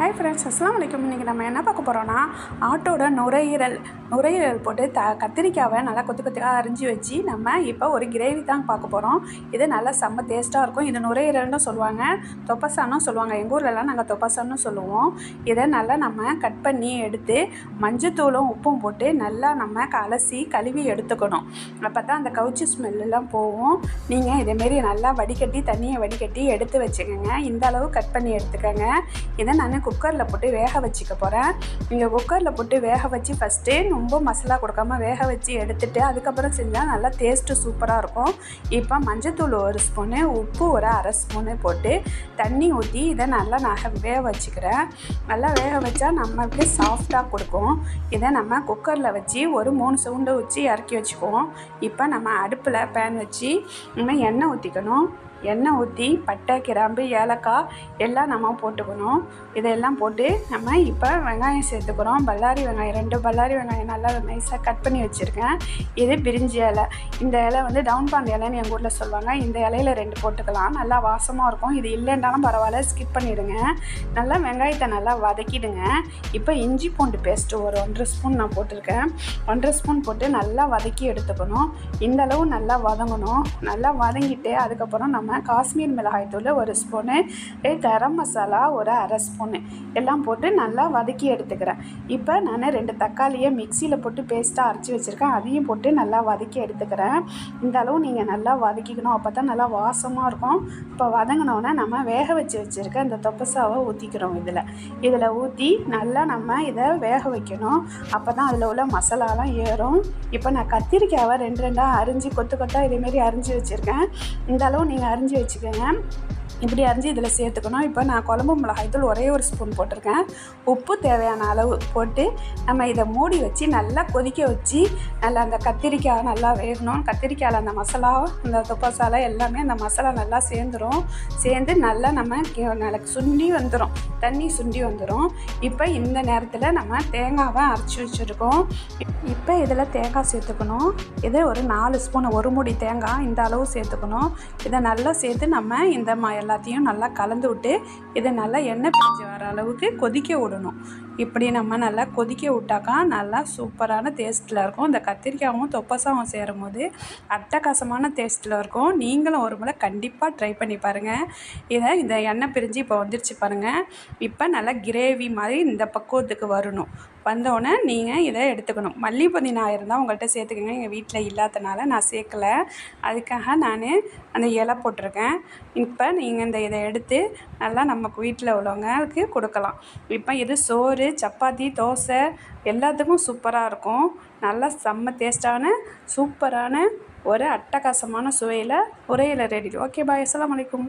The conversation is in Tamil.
ஹாய் ஃப்ரெண்ட்ஸ் அஸ்லாம் வலைக்கம் இன்றைக்கி நம்ம என்ன பார்க்க போகிறோன்னா ஆட்டோட நுரையீரல் நுரையீரல் போட்டு த கத்திரிக்காவை நல்லா கொத்து கொத்துக்காக அரிஞ்சு வச்சு நம்ம இப்போ ஒரு கிரேவி தான் பார்க்க போகிறோம் இது நல்லா செம்ம டேஸ்ட்டாக இருக்கும். இது நுரையீரல்னு சொல்லுவாங்க. தொப்பசானும் சொல்லுவாங்க. எங்கள் ஊர்லலாம் நாங்கள் தொப்பசான்னு சொல்லுவோம். இதை நல்லா நம்ம கட் பண்ணி எடுத்து மஞ்சத்தூளும் உப்பும் போட்டு நல்லா நம்ம அலசி கழுவி எடுத்துக்கணும். அப்போ தான் அந்த கவுச்சி ஸ்மெல்லாம் போகும். நீங்கள் இதேமாரி நல்லா வடிகட்டி தண்ணியை வடிகட்டி எடுத்து வச்சுக்கோங்க. இந்த அளவு கட் பண்ணி எடுத்துக்கோங்க. இதை நான் குக்கரில் போட்டு வேக வச்சுக்க போகிறேன் நீங்கள் குக்கரில் போட்டு வேக வச்சு ஃபஸ்ட்டே ரொம்ப மசாலா கொடுக்காம வேக வச்சு எடுத்துகிட்டு அதுக்கப்புறம் செஞ்சால் நல்லா டேஸ்ட்டு சூப்பராக இருக்கும். இப்போ மஞ்சத்தூள் ஒரு ஸ்பூனு உப்பு ஒரு அரை ஸ்பூனு போட்டு தண்ணி ஊற்றி இதை நல்லா நான் வேக வச்சுக்கிறேன். நல்லா வேக வச்சா நம்மளுக்கு சாஃப்டாக கொடுக்கும். இதை நம்ம குக்கரில் வச்சு ஒரு மூணு சவுண்டை வச்சு இறக்கி வச்சுக்குவோம். இப்போ நம்ம அடுப்பில் பேன் வச்சு நம்ம எண்ணெய் ஊற்றிக்கணும் எண்ணெய் ஊற்றி பட்டை கிராம்பு ஏலக்காய் எல்லாம் நம்ம போட்டுக்கணும். இதெல்லாம் போட்டு நம்ம இப்போ வெங்காயம் சேர்த்துக்கிறோம். பல்லாரி வெங்காயம் ரெண்டு பல்லாரி வெங்காயம் நல்லா நைஸாக கட் பண்ணி வச்சுருக்கேன். இது பிரிஞ்சி இலை. இந்த இலை வந்து டவுன் பாண்ட் இலைன்னு எங்கள் ஊரில் சொல்லுவாங்க. இந்த இலையில ரெண்டு போட்டுக்கலாம். நல்லா வாசமாக இருக்கும். இது இல்லைன்றாலும் பரவாயில்ல. ஸ்கிப் பண்ணிவிடுங்க நல்லா வெங்காயத்தை நல்லா வதக்கிடுங்க. இப்போ இஞ்சி பூண்டு பேஸ்ட்டு ஒரு ஒன்றரை ஸ்பூன் நான் போட்டிருக்கேன். ஒன்றரை ஸ்பூன் போட்டு நல்லா வதக்கி எடுத்துக்கணும். இந்த அளவு நல்லா வதங்கணும். நல்லா வதங்கிட்டு அதுக்கப்புறம் நம்ம நம்ம காஷ்மீர் மிளகாய் தூள் ஒரு ஸ்பூனு கரம் மசாலா ஒரு அரை ஸ்பூனு எல்லாம் போட்டு நல்லா வதக்கி எடுத்துக்கிறேன். இப்போ நான் ரெண்டு தக்காளியை மிக்சியில் போட்டு பேஸ்ட்டாக அரைச்சி வச்சுருக்கேன். அதையும் போட்டு நல்லா வதக்கி எடுத்துக்கிறேன். இந்த அளவு நீங்கள் நல்லா வதக்கிக்கணும். அப்போ தான் நல்லா வாசமாக இருக்கும். இப்போ வதங்கினோடனே நம்ம வேக வச்சு வச்சுருக்க இந்த தொப்பசாவை ஊற்றிக்கிறோம் இதில். இதில் ஊற்றி நல்லா நம்ம இதை வேக வைக்கணும். அப்போ தான் அதில் உள்ள மசாலாலாம் ஏறும். இப்போ நான் கத்திரிக்காவை ரெண்டு ரெண்டாக அரிஞ்சு கொத்து கொத்தாக இதேமாரி அரிஞ்சு வச்சுருக்கேன். இந்த அளவு நீங்கள் அரிஞ்சு வச்சுக்கோங்க. இப்படி அரிஞ்சு இதில் சேர்த்துக்கணும். இப்போ நான் குழம்பு மிளகாய் தூள் ஒரே ஒரு ஸ்பூன் போட்டிருக்கேன். உப்பு தேவையான அளவு போட்டு நம்ம இதை மூடி வச்சு நல்லா கொதிக்க வச்சு நல்லா அந்த கத்திரிக்காய் நல்லா வேகணும். கத்திரிக்காயில் அந்த மசாலா அந்த துப்பாசாலை எல்லாமே அந்த மசாலா நல்லா சேர்ந்துடும் சேர்ந்து நல்லா நம்ம நல்லா சுண்டி வந்துடும் தண்ணி சுண்டி வந்துடும் இப்போ இந்த நேரத்தில் நம்ம தேங்காவை அரைச்சி வச்சுருக்கோம். இப்போ இதில் தேங்காய் சேர்த்துக்கணும். இது ஒரு நாலு ஸ்பூன் ஒரு முடி தேங்காய் இந்த அளவு சேர்த்துக்கணும். இதை நல்லா சேர்த்து நம்ம இந்த ம எல்லாத்தையும் நல்லா கலந்து விட்டு இதை நல்லா எண்ணெய் பிரிஞ்சு வர அளவுக்கு கொதிக்க விடணும். இப்படி நம்ம நல்லா கொதிக்க விட்டாக்கா நல்லா சூப்பரான டேஸ்ட்டில் இருக்கும். இந்த கத்திரிக்காயும் தொப்பசாவும் சேரும் போது அட்டகாசமான டேஸ்ட்டில் இருக்கும். நீங்களும் ஒரு முறை கண்டிப்பாக ட்ரை பண்ணி பாருங்கள் இதை இந்த எண்ணெய் பிரிஞ்சு இப்போ வந்துருச்சு பாருங்கள் இப்போ நல்லா கிரேவி மாதிரி இந்த பக்குவத்துக்கு வரணும். வந்தோடனே நீங்கள் இதை எடுத்துக்கணும். மல்லி புதினா இருந்தால் உங்கள்கிட்ட சேர்த்துக்கோங்க. எங்கள் வீட்டில் இல்லாதனால நான் சேர்க்கலை. அதுக்காக நான் அந்த இலை போட்டிருக்கேன். இப்போ நீங்கள் இந்த இதை எடுத்து நல்லா நமக்கு வீட்டில் உள்ளவங்களுக்கு கொடுக்கலாம். இப்போ இது சோறு சப்பாத்தி தோசை எல்லாத்துக்கும் சூப்பராக இருக்கும். நல்லா செம்ம டேஸ்ட்டான சூப்பரான ஒரு அட்டகாசமான சுவையில் உரையில் ரெடி ஓகே பாய் அஸ்லாம் வலைக்கும்